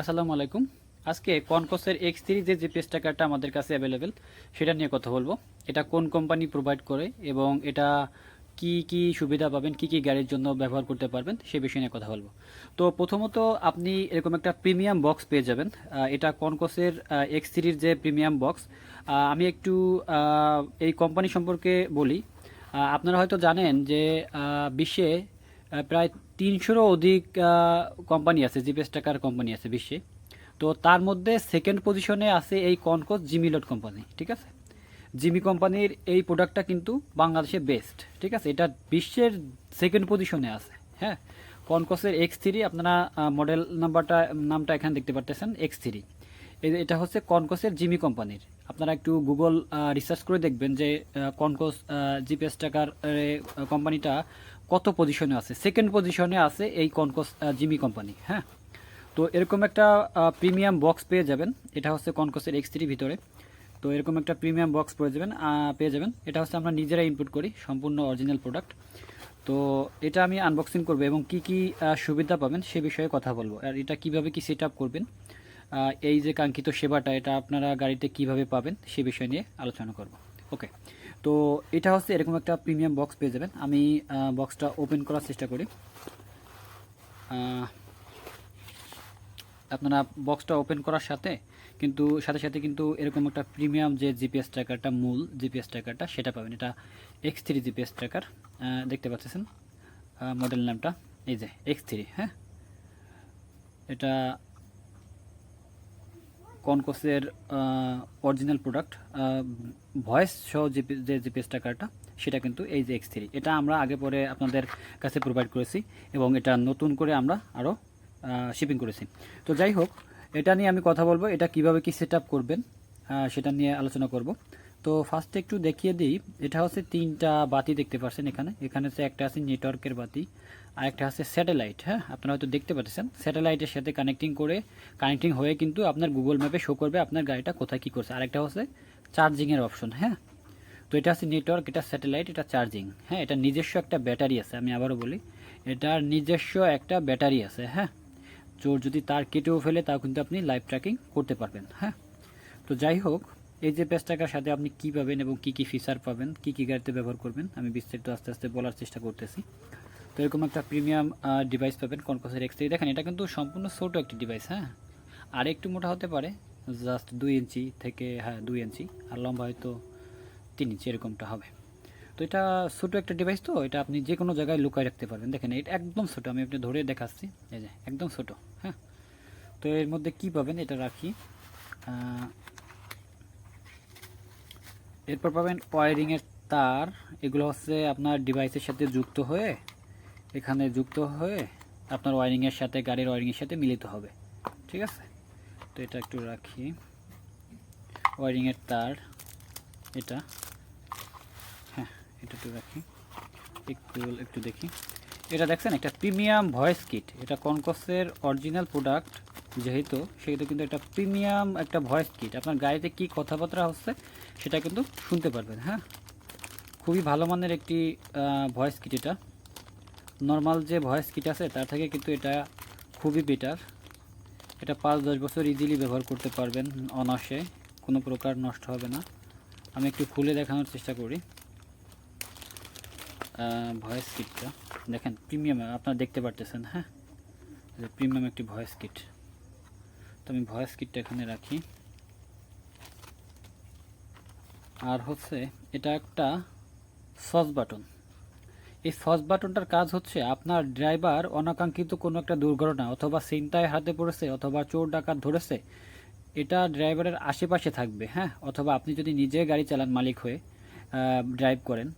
আসসালামু আলাইকুম। আজকে কনকসের এক্স থ্রি যে জিপিএস ট্র্যাকারটা আমাদের কাছে অ্যাভেলেবেল সেটা নিয়ে কথা বলব। এটা কোন কোম্পানি প্রোভাইড করে এবং এটা কি কি সুবিধা পাবেন, কি কি গাড়ির জন্য ব্যবহার করতে পারবেন, সে বিষয় নিয়ে কথা বলব। তো প্রথমত আপনি এরকম একটা প্রিমিয়াম বক্স পেয়ে যাবেন। এটা কনকসের এক্স থ্রির যে প্রিমিয়াম বক্স আমি একটু এই কোম্পানি সম্পর্কে বলি। আপনারা হয়তো জানেন যে বিশ্বে প্রায় তিনশোরও অধিক কোম্পানি আছে, জিপিএস টাকার কোম্পানি আছে বিশ্বে। তো তার মধ্যে সেকেন্ড পজিশনে আছে এই কনকস জিমিলট কোম্পানি ঠিক আছে? জিমি কোম্পানির এই প্রোডাক্টটা কিন্তু বাংলাদেশে বেস্ট ঠিক আছে? এটা বিশ্বের সেকেন্ড পজিশনে আছে হ্যাঁ? কনকসের এক্স থ্রি আপনারা মডেল নাম্বারটা নামটা এখানে দেখতে পারতেছেন এক্স থ্রি এটা হচ্ছে কনকসের জিমি কোম্পানির আপনারা একটু গুগল রিসার্চ করে দেখবেন যে কনকস জিপিএস টাকার কোম্পানিটা কত পজিশনে আছে? সেকেন্ড পজিশনে আছে এই কনকস জিমি কোম্পানি হ্যাঁ? তো এরকম একটা প্রিমিয়াম বক্স পেয়ে যাবেন। এটা হচ্ছে কনকসের এক্স থ্রি ভিতরে। তো এরকম একটা প্রিমিয়াম বক্স পেয়ে যাবেন পেয়ে যাবেন। এটা হচ্ছে আমরা নিজেরাই ইনপুট করি, সম্পূর্ণ অরিজিনাল প্রোডাক্ট তো এটা আমি আনবক্সিং করব এবং কি কি সুবিধা পাবেন সে বিষয়ে কথা বলব। আর এটা কীভাবে কি সেট আপ করবেন এই যে কাঙ্ক্ষিত সেবাটা, এটা আপনারা গাড়িতে কীভাবে পাবেন সে বিষয় নিয়ে আলোচনা করব। ওকে তো এটা হচ্ছে এরকম একটা প্রিমিয়াম বক্স পেয়ে যাবেন। আমি বক্সটা ওপেন করার চেষ্টা করি। আপনারা বক্সটা ওপেন করার সাথে কিন্তু, সাথে সাথে কিন্তু এরকম একটা প্রিমিয়াম যে জিপিএস ট্র্যাকারটা মূল জিপিএস ট্র্যাকারটা সেটা পাবেন। এটা এক্স থ্রি জিপিএস ট্র্যাকার দেখতে পাচ্ছেন মডেল নামটা। এই যে এক্স থ্রি হ্যাঁ? এটা কনকোসের অরিজিনাল প্রোডাক্ট ভয়েস সহ জিপি যে জিপিএস ট্র্যাকারটা সেটা কিন্তু এই যে এক্স থ্রি এটা আমরা আগে পরে আপনাদের কাছে প্রোভাইড করেছি এবং এটা নতুন করে আমরা আরও শিপিং করেছি। তো যাই হোক, এটা নিয়ে আমি কথা বলব, এটা কীভাবে কি সেট করবেন সেটা নিয়ে আলোচনা করব। তো ফার্স্টে একটু দেখিয়ে দিই, এটা হচ্ছে তিনটা বাতি দেখতে পাচ্ছেন এখানে। এখানে হচ্ছে একটা আছে নেটওয়ার্কের বাতি, আর একটা আছে স্যাটেলাইট হ্যাঁ? আপনারা হয়তো দেখতে পাচ্ছেন স্যাটেলাইটের সাথে কানেক্টিং করে কানেক্টিং হয়ে কিন্তু আপনার গুগল ম্যাপে শো করবে আপনার গাড়িটা কোথায় কী করছে। আরেকটা হচ্ছে চার্জিংয়ের অপশন হ্যাঁ? তো এটা আছে নেটওয়ার্ক এটা স্যাটেলাইট এটা চার্জিং হ্যাঁ? এটা নিজস্ব একটা ব্যাটারি আছে, আমি আবারও বলি। এটার নিজস্ব একটা ব্যাটারি আছে হ্যাঁ? চোর যদি তার কেটেও ফেলে, তাও কিন্তু আপনি লাইভ ট্র্যাকিং করতে পারবেন হ্যাঁ? তো যাই হোক, এই যে পেজ টাকার সাথে আপনি কী পাবেন এবং কী কী ফিচার পাবেন, কী কী গাড়িতে ব্যবহার করবেন, আমি বিস্তারিত আস্তে আস্তে বলার চেষ্টা করতেছি। তো এরকম একটা প্রিমিয়াম ডিভাইস পাবেন কনকসের এক্স দেখেন, এটা কিন্তু সম্পূর্ণ ছোটো একটি ডিভাইস হ্যাঁ? আর একটু মোটা হতে পারে জাস্ট দুই ইঞ্চি থেকে হ্যাঁ দুই ইঞ্চি, আর লম্বা হয়তো তিন ইঞ্চি, এরকমটা হবে। তো এটা ছোটো একটা ডিভাইস তো, এটা আপনি যে কোনো জায়গায় লুকায় রাখতে পারবেন। দেখেন, এটা একদম ছোটো, আমি আপনি ধরে দেখাচ্ছি। এই যে, একদম ছোটো হ্যাঁ। তো এর মধ্যে কি পাবেন, এটা রাখি। এরপর পাবেন ওয়ারিংয়ের তার। এগুলো হচ্ছে আপনার ডিভাইসের সাথে যুক্ত হয়ে, এখানে যুক্ত হয়ে আপনার ওয়ারিংয়ের সাথে, গাড়ির ওয়ারিংয়ের সাথে মিলিত হবে। ঠিক আছে? তো এটা একটু রাখি। ওয়ারিংয়ের তার, এটা। হ্যাঁ এটা একটু রাখি। একটু একটু দেখি। এটা দেখছেন, একটা প্রিমিয়াম ভয়েস কিট। এটা কনকসের অরিজিনাল প্রোডাক্ট যেহেতু, সেহেতু কিন্তু একটা প্রিমিয়াম একটা ভয়েস কিট। আপনার গাড়িতে কি কথাবার্তা হচ্ছে, সেটা কিন্তু শুনতে পারবেন হ্যাঁ? খুবই ভালো মানের একটি ভয়েস কিট এটা। নর্মাল যে ভয়েস কিট আছে, তার থেকে কিন্তু এটা খুবই বেটার এটা পাঁচ, দশ বছর ইজিলি ব্যবহার করতে পারবেন অনাসে কোনো প্রকার নষ্ট হবে না। আমি একটু খুলে দেখানোর চেষ্টা করি। ভয়েস কিটটা দেখেন প্রিমিয়াম আপনারা দেখতে পারতেছেন হ্যাঁ? প্রিমিয়াম একটি ভয়েস কিট তো আমি ভয়েস কিটটা এখানে রাখি। আর হচ্ছে, এটা একটা সস বাটন এই সস বাটনটার কাজ হচ্ছে আপনার ড্রাইভার অনাকাঙ্ক্ষিত কোনো একটা দুর্ঘটনা অথবা চিন্তায় হাতে পড়েছে অথবা চোর ডাকাত ধরেছে, এটা ড্রাইভারের আশেপাশে থাকবে হ্যাঁ? অথবা আপনি যদি নিজে গাড়ি চালান মালিক হয়ে ড্রাইভ করেন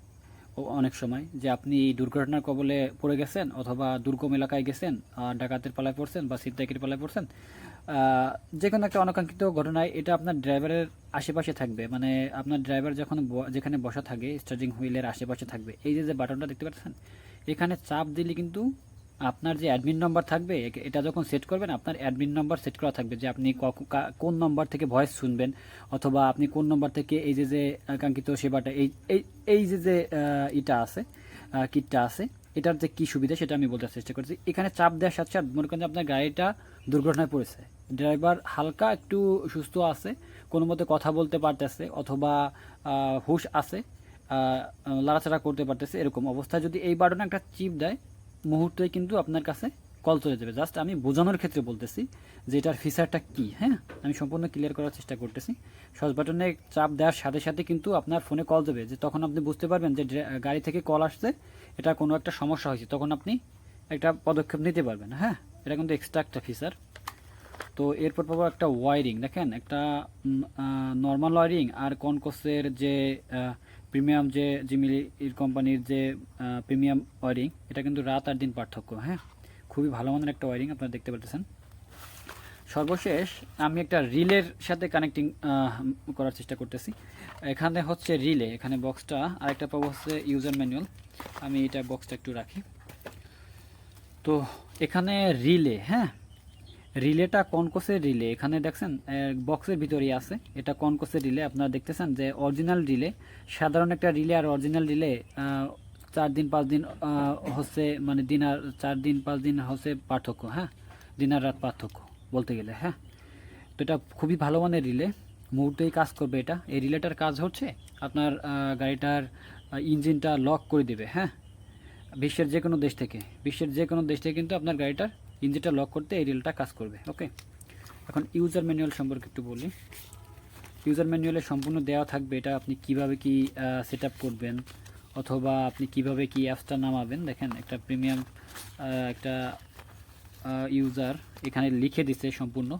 অনেক সময়, যে আপনি এই দুর্ঘটনার কবলে পড়ে গেছেন অথবা দুর্গম এলাকায় গেছেন ডাকাতের পালায় পড়ছেন বা ছিনতাইকের পালায় পড়ছেন যে কোনো একটা অনাকাঙ্ক্ষিত ঘটনায় এটা আপনার ড্রাইভারের আশেপাশে থাকবে। মানে আপনার ড্রাইভার যখন যেখানে বসা থাকে স্টার্টিং হুইলের আশেপাশে থাকবে। এই যে যে বাটনটা দেখতে পাচ্ছেন, এখানে চাপ দিলে কিন্তু আপনার যে অ্যাডমিন নম্বর থাকবে এটা যখন সেট করবেন, আপনার অ্যাডমিন নম্বর সেট করা থাকবে যে আপনি কোন নম্বর থেকে ভয়েস শুনবেন অথবা আপনি কোন নম্বর থেকে এই যে যে আকাঙ্ক্ষিত সেবাটা, এই এই যে যে ইটা আছে কিটটা আছে, এটার যে কী সুবিধা সেটা আমি বলতে চেষ্টা করছি। এখানে চাপ দেওয়ার সাথে সাথে মনে করেন আপনার গাড়িটা দুর্ঘটনায় পড়েছে। ড্রাইভার হালকা একটু সুস্থ আছে, কোনো মতে কথা বলতে পারতেছে অথবা হুশ আছে লাড়াচাড়া করতে পারতেছে, এরকম অবস্থায় যদি এই বাটনে একটা চিপ দেয়, মুহূর্তে কিন্তু আপনার কাছে কল চলে যাবে। জাস্ট আমি বোঝানোর ক্ষেত্রে বলতেছি যে এটার ফিচারটা কী হ্যাঁ? আমি সম্পূর্ণ ক্লিয়ার করার চেষ্টা করতেছি। সস বাটনে চাপ দেওয়ার সাথে সাথে কিন্তু আপনার ফোনে কল দেবে। যে তখন আপনি বুঝতে পারবেন যে গাড়ি থেকে কল আসছে, এটা কোনো একটা সমস্যা হয়েছে। তখন আপনি একটা পদক্ষেপ নিতে পারবেন হ্যাঁ? এটা কিন্তু এক্সট্রা একটা ফিচার তো এরপর পাবো একটা ওয়ারিং দেখেন, একটা নর্মাল ওয়ারিং আর কনকোসের যে প্রিমিয়াম যে জিমিলি কোম্পানির যে প্রিমিয়াম ওয়ারিং এটা কিন্তু রাত আর দিন পার্থক্য হ্যাঁ? খুবই ভালো মানের একটা ওয়ারিং আপনারা দেখতে পাচ্ছেন সর্বশেষ, আমি একটা রিলের সাথে কানেক্টিং করার চেষ্টা করতেছি। এখানে হচ্ছে রিলে, এখানে বক্সটা আরেকটা পাবো হচ্ছে ইউজার ম্যানুয়াল আমি এটা বক্সটা একটু রাখি। তো এখানে রিলে হ্যাঁ? রিলেটা কনকোসের রিলে? এখানে দেখছেন বক্সের ভিতরেই আছে। এটা কনকোসের রিলে? আপনারা দেখতেছেন যে অরিজিনাল রিলে, সাধারণ একটা রিলে আর অরিজিনাল রিলে চার দিন, পাঁচ দিন হচ্ছে মানে দিন আর চার দিন, পাঁচ দিন হচ্ছে পার্থক্য হ্যাঁ? দিন আর রাত পার্থক্য বলতে গেলে হ্যাঁ? তো এটা খুবই ভালো মানের রিলে, মুহূর্তেই কাজ করবে এটা। এই রিলেটার কাজ হচ্ছে আপনার গাড়িটার ইঞ্জিনটা লক করে দেবে হ্যাঁ? বিশ্বের যে কোনো দেশ থেকে, বিশ্বের যে কোনো দেশ থেকে কিন্তু আপনার গাড়িটার ইঞ্জিনটা লক করতে এই রিলটা কাজ করবে, ওকে? এখন ইউজার ম্যানুয়াল সম্পর্কে একটু বলি। ইউজার ম্যানুয়ালে সম্পূর্ণ দেওয়া থাকবে, এটা আপনি কীভাবে কি সেট করবেন, অথবা আপনি কীভাবে কি অ্যাপসটা নামাবেন। দেখেন, একটা প্রিমিয়াম একটা ইউজার এখানে লিখে দিচ্ছে সম্পূর্ণ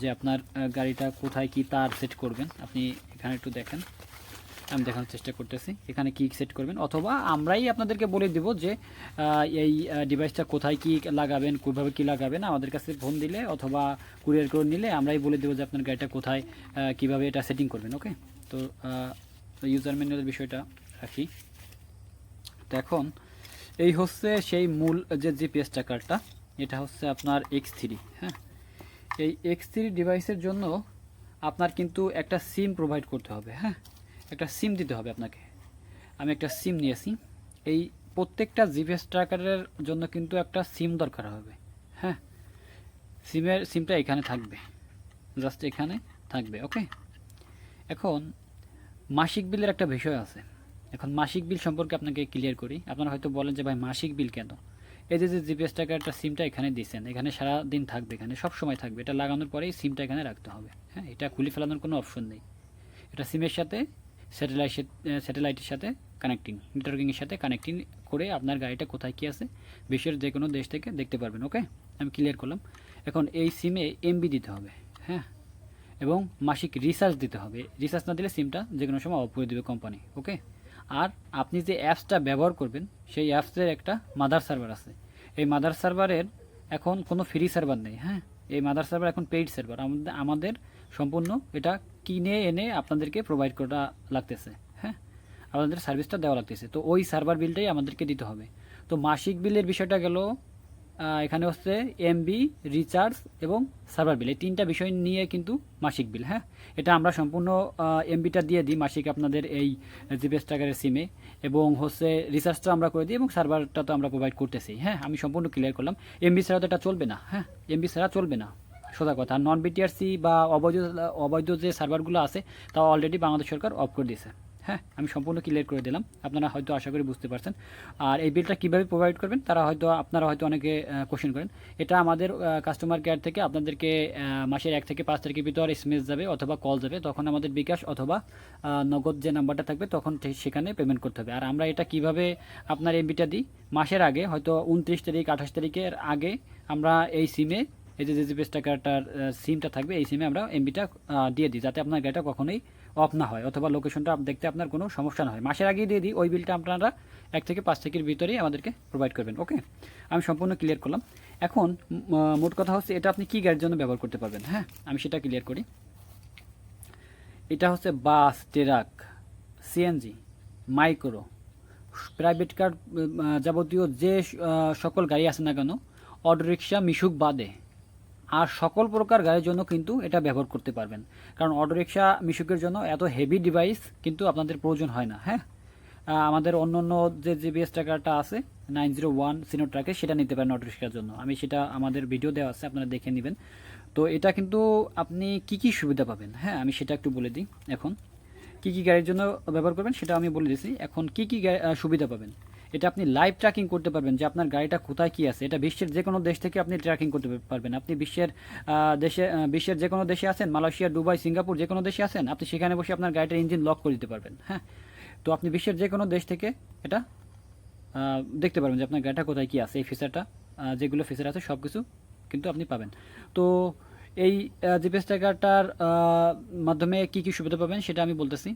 যে আপনার গাড়িটা কোথায় কি তার সেট করবেন। আপনি এখানে একটু দেখেন। আমি দেখানোর চেষ্টা করতেছি। এখানে কি সেট করবেন? অথবা আমরাই আপনাদেরকে বলে দেব যে এই ডিভাইসটা কোথায় কি লাগাবেন, কীভাবে কি লাগাবেন, আমাদের কাছে ফোন দিলে অথবা কুরিয়ার করে নিলে আমরাই বলে দেবো যে আপনার গাড়িটা কোথায় কীভাবে এটা সেটিং করবেন ওকে তো ইউজার ম্যানুয়ালের বিষয়টা রাখি। তো এখন, এই হচ্ছে সেই মূল যে জিপিএস ট্র্যাকারটা এটা হচ্ছে আপনার এক্স থ্রি হ্যাঁ? এই এক্স থ্রি ডিভাইসের জন্য আপনার কিন্তু একটা সিম প্রোভাইড করতে হবে হ্যাঁ? একটা সিম দিতে হবে আপনাকে। আমি একটা সিম নিয়েছি। এই প্রত্যেকটা জিপিএস ট্র্যাকারের জন্য কিন্তু একটা সিম দরকার হবে। হ্যাঁ? সিমের সিমটা এখানে থাকবে। জাস্ট এখানে থাকবে, ওকে? এখন মাসিক বিলের একটা বিষয় আছে। এখন মাসিক বিল সম্পর্কে আপনাকে ক্লিয়ার করি। আপনারা হয়তো বলেন যে, ভাই, মাসিক বিল কেন? এই যে যে জিপিএস টাকার একটা সিমটা এখানে দিচ্ছেন এখানে সারা দিন থাকবে, এখানে সব সময় থাকবে। এটা লাগানোর পরেই সিমটা এখানে রাখতে হবে। হ্যাঁ? এটা খুলে ফেলানোর কোনো অপশন নেই। এটা সিমের সাথে স্যাটেলাইট স্যাটেলাইটের সাথে কানেক্টিং নেটওয়ার্কিংয়ের সাথে কানেক্টিং করে আপনার গাড়িটা কোথায় কী আছে, বিশ্বের যে কোনো দেশ থেকে দেখতে পারবেন ওকে আমি ক্লিয়ার করলাম। এখন এই সিমে এমবি দিতে হবে হ্যাঁ? এবং মাসিক রিচার্জ দিতে হবে। রিচার্জ না দিলে সিমটা যে কোনো সময় অফ করে দেবে কোম্পানি ওকে আর আপনি যে অ্যাপসটা ব্যবহার করবেন, সেই অ্যাপসের একটা মাদার সার্ভার আছে। এই মাদার সার্ভারের এখন কোনো ফ্রি সার্ভার নেই হ্যাঁ? এই মাদার সার্ভার এখন পেইড সার্ভার আমাদের আমাদের সম্পূর্ণ এটা কিনে এনে আপনাদেরকে প্রোভাইড করা লাগতেছে হ্যাঁ? আপনাদের সার্ভিসটা দেওয়া লাগতেছে। তো ওই সার্ভার বিলটাই আমাদেরকে দিতে হবে। তো মাসিক বিলের বিষয়টা গেল এখানে হচ্ছে এমবি রিচার্জ এবং সার্ভার বিল এই তিনটা বিষয় নিয়ে কিন্তু মাসিক বিল হ্যাঁ? এটা আমরা সম্পূর্ণ এমবিটা দিয়ে দিই মাসিক আপনাদের এই জিপিএস টাকারের সিমে এবং হচ্ছে রিচার্জটা আমরা করে দিই এবং সার্ভারটা তো আমরা প্রোভাইড করতেছি হ্যাঁ? আমি সম্পূর্ণ ক্লিয়ার করলাম। এমবি ছাড়া তো এটা চলবে না হ্যাঁ? এমবি ছাড়া চলবে না। সোজা কথা। নন বিটিআরসি বা অবৈধ অবৈধ যে সার্ভারগুলো আছে তা অলরেডি বাংলাদেশ সরকার অফ করে দিয়েছে। হ্যাঁ আমি সম্পূর্ণ ক্লিয়ার করে দিলাম। আপনারা হয়তো আশা করি বুঝতে পারছেন। আর এই বিলটা কীভাবে প্রোভাইড করবেন, তারা হয়তো, আপনারা হয়তো অনেকে কোশ্চেন করেন। এটা আমাদের কাস্টমার কেয়ার থেকে আপনাদেরকে মাসের এক থেকে পাঁচ তারিখের ভিতর এসএমএস যাবে অথবা কল যাবে। তখন আমাদের বিকাশ অথবা নগদ যে নাম্বারটা থাকবে, তখন সেখানে পেমেন্ট করতে হবে। আর আমরা এটা কীভাবে আপনার এমবিটা দিই? মাসের আগে, হয়তো উনত্রিশ তারিখ, আঠাশ তারিখের আগে আমরা এই সিমে এই যে জিপিএস টাকাটার সিমটা থাকবে, এই সিমে আমরা এমবিটা দিয়ে দিই, যাতে আপনার গাড়িটা কখনোই অফ না হয়, অথবা লোকেশনটা দেখতে আপনার কোনো সমস্যা না হয়। মাসের আগেই দিয়ে দিই, ওই বিলটা আপনারা এক থেকে পাঁচ থেকে ভিতরেই আমাদেরকে প্রোভাইড করবেন ওকে আমি সম্পূর্ণ ক্লিয়ার করলাম। এখন মোট কথা হচ্ছে, এটা আপনি কী গাড়ির জন্য ব্যবহার করতে পারবেন হ্যাঁ? আমি সেটা ক্লিয়ার করি। এটা হচ্ছে bus, truck CNG micro private car যাবতীয় যে সকল গাড়ি আছে না কেন অটোরিক্সা মিশুক বাদে আর সকল প্রকার গাড়ির জন্য কিন্তু এটা ব্যবহার করতে পারবেন। কারণ অটোরিকশা মিশুকের জন্য এত হেভি ডিভাইস কিন্তু আপনাদের প্রয়োজন হয় না হ্যাঁ? আমাদের অন্য অন্য যে জিপিএস ট্র্যাকারটা আছে নাইন জিরো ওয়ান সিনো ট্র্যাকে সেটা নিতে পারেন অটো রিক্সার জন্য। আমি সেটা আমাদের ভিডিও দেওয়া আছে, আপনারা দেখে নেবেন। তো এটা কিন্তু আপনি কি কি সুবিধা পাবেন হ্যাঁ? আমি সেটা একটু বলে দিই এখন। কি কি গাড়ির জন্য ব্যবহার করবেন, সেটা আমি বলে দিয়েছি এখন কি কি সুবিধা পাবেন? এটা আপনি লাইভ ট্র্যাকিং করতে পারবেন যে আপনার গাড়িটা কোথায় কি আছে। এটা বিশ্বের যে কোনো দেশ থেকে আপনি ট্র্যাকিং করতে পারবেন। আপনি বিশ্বের দেশে বিশ্বের যে কোনো দেশে আছেন, মালয়েশিয়া, দুবাই, সিঙ্গাপুর যে কোনো দেশে আছেন, আপনি সেখানে বসে আপনার গাড়িটার ইঞ্জিন লক করে দিতে পারবেন হ্যাঁ? তো আপনি বিশ্বের যে কোনো দেশ থেকে এটা দেখতে পারবেন যে আপনার গাড়িটা কোথায় কি আছে। এই ফিচারটা যেগুলো ফিচার আছে সব কিছু কিন্তু আপনি পাবেন। তো এই জিপিএস ট্র্যাকারটার মাধ্যমে কি কি সুবিধা পাবেন সেটা আমি বলতেছি।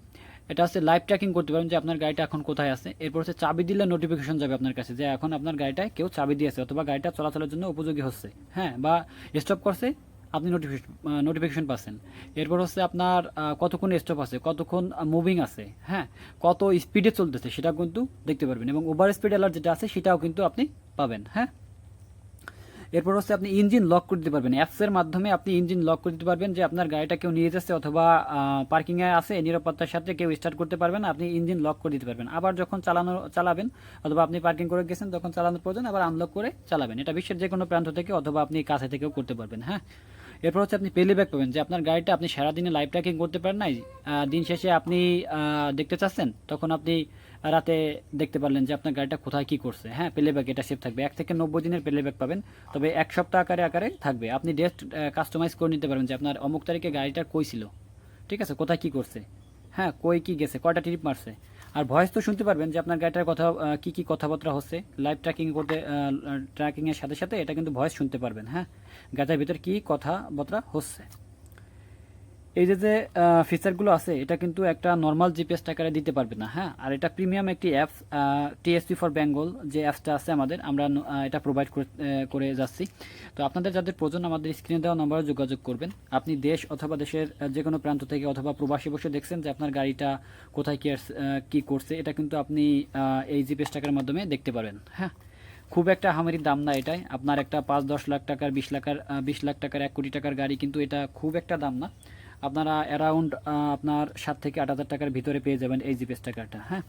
এটা হচ্ছে লাইভ ট্র্যাকিং করতে পারেন যে আপনার গাড়িটা এখন কোথায় আছে। এরপর হচ্ছে চাবি দিলে নোটিফিকেশন যাবে আপনার কাছে যে এখন আপনার গাড়িটায় কেউ চাবি দিয়েছে অথবা গাড়িটা চলাচলের জন্য উপযোগী হচ্ছে। হ্যাঁ বা স্টপ করছে, আপনি নোটিফিকেশন নোটিফিকেশন পাচ্ছেন। এরপর হচ্ছে আপনার কতক্ষণ স্টপ আছে, কতক্ষণ মুভিং আছে হ্যাঁ কত স্পিডে চলতেছে সেটা কিন্তু দেখতে পারবেন এবং ওভার স্পিড অ্যালার্ট যেটা আছে সেটাও কিন্তু আপনি পাবেন হ্যাঁ। এরপর হচ্ছে আপনি ইঞ্জিন লক করে দিতে পারবেন। অ্যাপসের মাধ্যমে আপনি ইঞ্জিন লক করে দিতে পারবেন যে আপনার গাড়িটা কেউ নিয়ে যাচ্ছে অথবা পার্কিংয়ে আছে, নিরাপত্তার সাথে কেউ স্টার্ট করতে পারবেন, আপনি ইঞ্জিন লক করে দিতে পারবেন। আবার যখন চালানো, চালাবেন অথবা আপনি পার্কিং করে গেছেন, তখন চালানোর প্রয়োজন, আবার আনলক করে চালাবেন। এটা বিশ্বের যে কোনো প্রান্ত থেকে অথবা আপনি কাছে থেকেও করতে পারবেন হ্যাঁ? এরপর হচ্ছে আপনি পেলে ব্যাক পাবেন যে আপনার গাড়িটা আপনি সারাদিনে লাইভ ট্র্যাকিং করতে পারেন নাই দিন শেষে আপনি দেখতে চাচ্ছেন, তখন আপনি রাতে দেখতে পারলেন যে আপনার গাড়িটা কোথায় কি করছে। হ্যাঁ পেলে প্লেব্যাক এটা সেভ থাকবে। এক থেকে নব্বই দিনের প্লেব্যাক পাবেন, তবে এক সপ্তাহ আকারে আকারে থাকবে। আপনি ডেস্ট কাস্টমাইজ করে নিতে পারবেন যে আপনার অমুক তারিখে গাড়িটা কই ছিল। ঠিক আছে? কোথায় কি করছে? হ্যাঁ কই কি গেছে? কয়টা ট্রিপ মারছে? আর ভয়েস তো শুনতে পারবেন যে আপনার গাড়িটার কথা কী কি কথাবার্তা হচ্ছে। লাইভ ট্র্যাকিং করতে ট্র্যাকিংয়ের সাথে সাথে এটা কিন্তু ভয়েস শুনতে পারবেন হ্যাঁ? গাড়িটার ভিতর কী কথাবার্তা হচ্ছে? এই যে যে ফিচারগুলো আছে এটা কিন্তু একটা নর্মাল জিপিএস টাকারে দিতে পারবে না হ্যাঁ? আর এটা প্রিমিয়াম একটি অ্যাপস টিএসপি ফর বেঙ্গল যে অ্যাপসটা আছে আমাদের আমরা এটা প্রোভাইড করে যাচ্ছি। তো আপনাদের যাদের প্রয়োজন আমাদের স্ক্রিনে দেওয়া নম্বরে যোগাযোগ করবেন। আপনি দেশ অথবা দেশের যে কোনো প্রান্ত থেকে অথবা প্রবাসী বসে দেখছেন যে আপনার গাড়িটা কোথায় কি কি করছে এটা কিন্তু আপনি এই জিপিএস টাকার মাধ্যমে দেখতে পারবেন হ্যাঁ? খুব একটা হামারি দাম না এটাই। আপনার একটা পাঁচ দশ লাখ টাকার বিশ আহ, বিশ লাখ টাকার এক কোটি টাকার গাড়ি কিন্তু এটা খুব একটা দাম না। আপনারা অ্যারাউন্ড আপনার সাত থেকে আট হাজার টাকার ভিতরে পেয়ে যাবেন এই জিপিএস টাকাটা হ্যাঁ?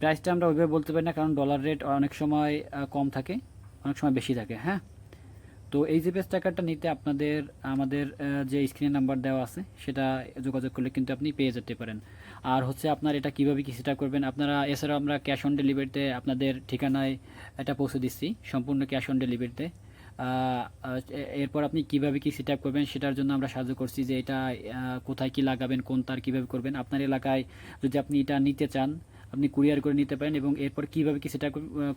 প্রাইসটা আমরা ওইভাবে বলতে পারি না, কারণ ডলার রেট অনেক সময় কম থাকে, অনেক সময় বেশি থাকে হ্যাঁ? তো এই জিপিএস টাকাটা নিতে আপনাদের, আমাদের যে স্ক্রিনে নাম্বার দেওয়া আছে, সেটা যোগাযোগ করলে কিন্তু আপনি পেয়ে যেতে পারেন। আর হচ্ছে আপনার এটা কীভাবে কি সেটা করবেন, আপনারা, এছাড়াও আমরা ক্যাশ অন ডেলিভারিতে আপনাদের ঠিকানায় এটা পৌঁছে দিচ্ছি, সম্পূর্ণ ক্যাশ অন ডেলিভারিতে এরপর আপনি কীভাবে কি সেট করবেন সেটার জন্য আমরা সাহায্য করছি যে এটা কোথায় কি লাগাবেন, কোন তার কীভাবে করবেন। আপনার এলাকায় যদি আপনি এটা নিতে চান, আপনি কুরিয়ার করে নিতে পারেন এবং এরপর কীভাবে কি সেটা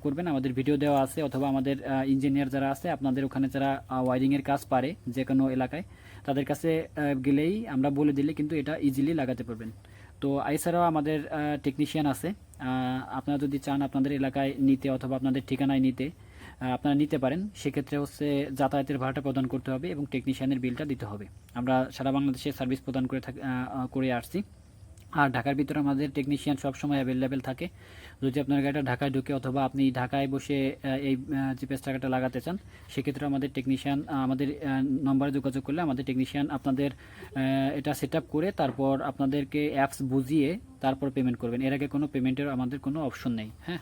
করবেন আমাদের ভিডিও দেওয়া আছে অথবা আমাদের ইঞ্জিনিয়ার যারা আছে, আপনাদের ওখানে যারা ওয়ারিংয়ের কাজ পারে যে কোনো এলাকায়, তাদের কাছে গেলেই আমরা বলে দিলে কিন্তু এটা ইজিলি লাগাতে পারবেন। তো এছাড়াও আমাদের টেকনিশিয়ান আছে। আপনারা যদি চান আপনাদের এলাকায় নিতে অথবা আপনাদের ঠিকানায় নিতে আপনারা নিতে পারেন। সেক্ষেত্রে হচ্ছে যাতায়াতের ভাড়াটা প্রদান করতে হবে এবং টেকনিশিয়ানের বিলটা দিতে হবে। আমরা সারা বাংলাদেশে সার্ভিস প্রদান করে করে আসছি। আর ঢাকার ভিতরে আমাদের টেকনিশিয়ান সবসময় অ্যাভেলেবেল থাকে। যদি আপনার গাড়িটা ঢাকায় ঢুকে অথবা আপনি ঢাকায় বসে এই জিপিএস টাকাটা লাগাতে চান, সেক্ষেত্রে আমাদের টেকনিশিয়ান আমাদের নম্বরে যোগাযোগ করলে আমাদের টেকনিশিয়ান আপনাদের এটা সেট করে তারপর আপনাদেরকে অ্যাপস বুঝিয়ে তারপর পেমেন্ট করবেন। এর আগে কোনো পেমেন্টের আমাদের কোনো অপশন নেই হ্যাঁ?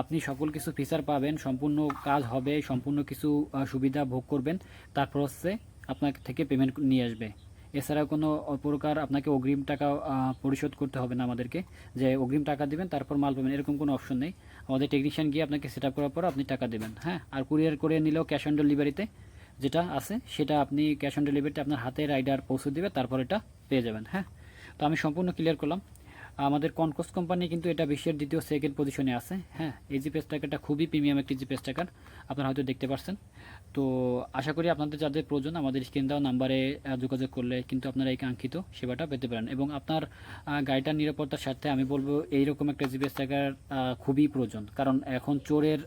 আপনি সকল কিছু ফিচার পাবেন, সম্পূর্ণ কাজ হবে, সম্পূর্ণ কিছু সুবিধা ভোগ করবেন। তারপর হচ্ছে আপনার থেকে পেমেন্ট নিয়ে আসবে। এছাড়া কোনো প্রকার আপনাকে অগ্রিম টাকা পরিশোধ করতে হবে না আমাদেরকে। যে অগ্রিম টাকা দিবেন, তারপর মাল পাবেন, এরকম কোনো অপশন নেই। আমাদের টেকনিশিয়ান গিয়ে আপনাকে সেট আপ করার পর আপনি টাকা দেবেন হ্যাঁ? আর কুরিয়ার করে নিলেও ক্যাশ অন ডেলিভারিতে যেটা আছে, সেটা আপনি ক্যাশ অন ডেলিভারিতে আপনার হাতে রাইডার পৌঁছে দিবে, তারপর এটা পেয়ে যাবেন হ্যাঁ? তো আমি সম্পূর্ণ ক্লিয়ার করলাম। আমাদের কনকোস কোম্পানি কিন্তু এটা বিশ্বের দ্বিতীয় সেকেন্ড পজিশনে আছে। হ্যাঁ এই জিপিএস ট্র্যাকারটা খুবই প্রিমিয়াম একটি জিপিএস ট্র্যাকার আপনারা হয়তো দেখতে পাচ্ছেন তো আশা করি আপনাদের যাদের প্রয়োজন, আমাদের স্ক্রিন দেওয়া নাম্বারে যোগাযোগ করলে কিন্তু আপনারা এই কাঙ্ক্ষিত সেবাটা পেতে পারেন। এবং আপনার গাড়িটার নিরাপত্তার স্বার্থে আমি বলব, এইরকম একটা জিপিএস ট্র্যাকার খুবই প্রয়োজন। কারণ এখন চোরের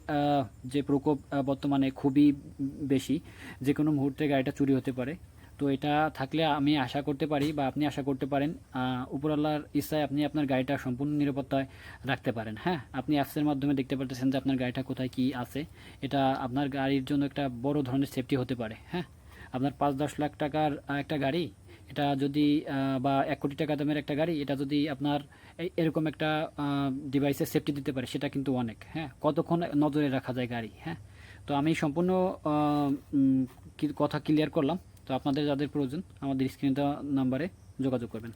যে প্রকোপ বর্তমানে খুবই বেশি যে কোনো মুহূর্তে গাড়িটা চুরি হতে পারে। তো এটা থাকলে আমি আশা করতে পারি বা আপনি আশা করতে পারেন উপর আল্লাহর ইচ্ছায় আপনি আপনার গাড়িটা সম্পূর্ণ নিরাপত্তায় রাখতে পারেন। হ্যাঁ আপনি অ্যাপসের মাধ্যমে দেখতে পারতেছেন যে আপনার গাড়িটা কোথায় কি আছে। এটা আপনার গাড়ির জন্য একটা বড় ধরনের সেফটি হতে পারে। হ্যাঁ আপনার পাঁচ দশ লাখ টাকার একটা গাড়ি, এটা যদি বা এক কোটি টাকা দামের একটা গাড়ি, এটা যদি আপনার এরকম একটা ডিভাইসে সেফটি দিতে পারে, সেটা কিন্তু অনেক। হ্যাঁ কতক্ষণ নজরে রাখা যায় গাড়ি? হ্যাঁ তো আমি সম্পূর্ণ কথা ক্লিয়ার করলাম। তো আপনাদের যাদের প্রয়োজন আমাদের স্ক্রিনটা নাম্বারে যোগাযোগ করবেন।